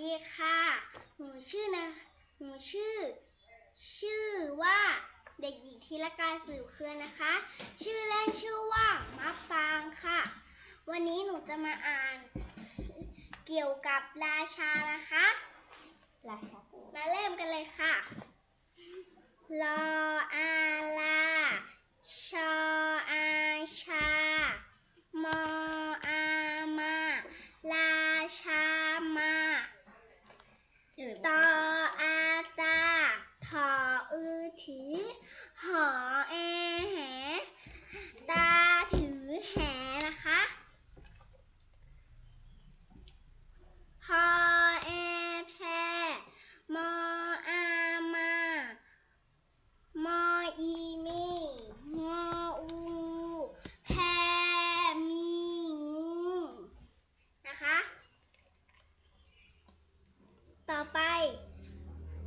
ดีค่ะ หนูชื่อนะ หนูชื่อ ชื่อว่าเด็กหญิงธีรการสืบเครือนะคะ ชื่อแรกชื่อว่ามะปางค่ะ วันนี้หนูจะมาอ่านเกี่ยวกับราชานะคะ ราชามาเล่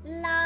love.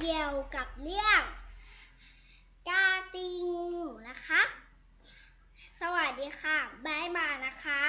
เกี่ยวกับเรื่องกาตีงูนะคะ สวัสดีค่ะบายบายนะคะ